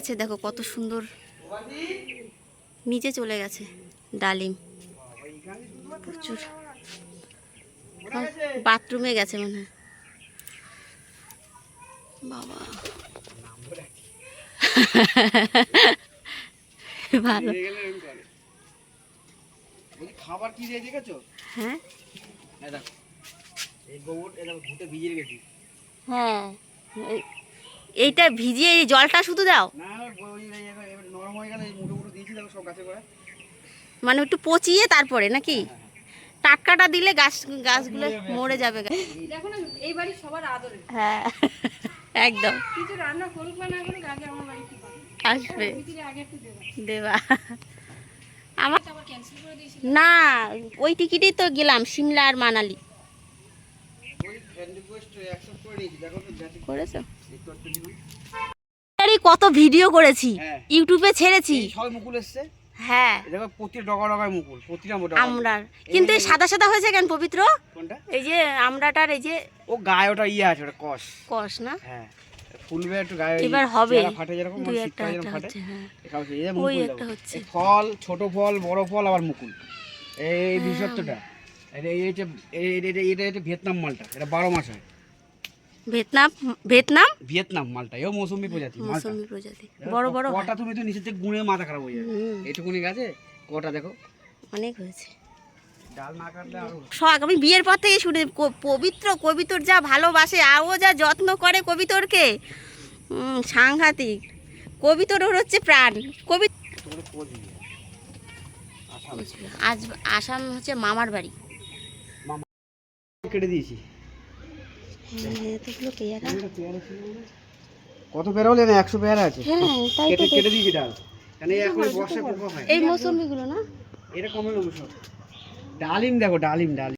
আছে দেখো কত সুন্দর নিচে চলে গেছে ডালিম। প্রচুর। বাথরুমে গেছে মনে হয়। বাবা। ভালো। খাবার কি দিয়ে দেখেছ? হ্যাঁ? এই গোবর এটা ঘুটে ভিজিয়ে রেখেছি। হ্যাঁ এইটা ভিজিয়ে এই জলটা শুধু দাও। হয়ে মানে একটু পচিয়ে তারপরে নাকি? টাটকাটা দিলে গাছ গাছগুলো মরে যাবে। দেখো না এই বাড়ির সবার আদরে। হ্যাঁ একদম। কিছু রান্না করুক বা না করুক আগে আমার বাড়ি পাবে আসবে। আগে একটু দেবে। দেবা। আমার আবার ক্যান্সেল করে দিয়েছি না ওই টিকিটেই তো গেলাম সিমলা আর মানালি ওই ফ্রেন্ড রিকোয়েস্ট অ্যাকসেপ্ট করে নিয়েছি দেখো তো যাতে করেছ? কত ভিডিও করেছি হ্যাঁ। ইউটিউবে ছেড়েছি। এই মুকুল এসছে? হ্যাঁ। দেখো প্রতি ডগা ডগায় মুকুল প্রতিটা মোটা আমরার। কিন্তু এই সাদা সাদা হয়েছে কেন পবিত্র? কোনটা? এই যে আমরাটার এই যে ও গায়ে ওটা ইয়ে আছে ওটা কষ। কষ না? হ্যাঁ। ফুলবে একটু গায়ে এবার হবে। ফাটে যেরকম দুই একটা শীতকালে যেরকম একটা ফাটে। হ্যাঁ। এটা হচ্ছে এই যে ওই একটা হচ্ছে। ফল ছোট ফল বড় ফল আবার মুকুল। এই এই বিশেষত্বটা এটা এটা এটা এটা এটা ভিয়েতনাম মালটা এটা বারো মাস হয়। Vietnam Vietnam? ভিয়েতনাম মালটা এও মৌসুমি প্রজাতি মৌসুমি প্রজাতি বড় বড়। কটা তুমি তো নিচে থেকে গুঁড়ে মাথা খারাপ হয়ে যাবে। গাছে কটা দেখো? অনেক হয়েছে। শখ আমি বিয়ের পর থেকে শুনে পবিত্র কবিতর যা ভালোবাসে আও যা যত্ন করে কবিতরকে। সাংঘাতিক। কবিতর ওর হচ্ছে প্রাণ। কবি আজ আসাম হচ্ছে মামার বাড়ি। কেটে দিয়েছি। হ্যাঁ কত পেয়ারা হলে না একশো পেয়ারা আছে। হ্যাঁ কেটে কেটে দিয়েছি ডাল। কেন এখন বর্ষা পোকা হয়। এই মৌসুমিগুলো না? এটা কমে সব ডালিম দেখো ডালিম ডালিম।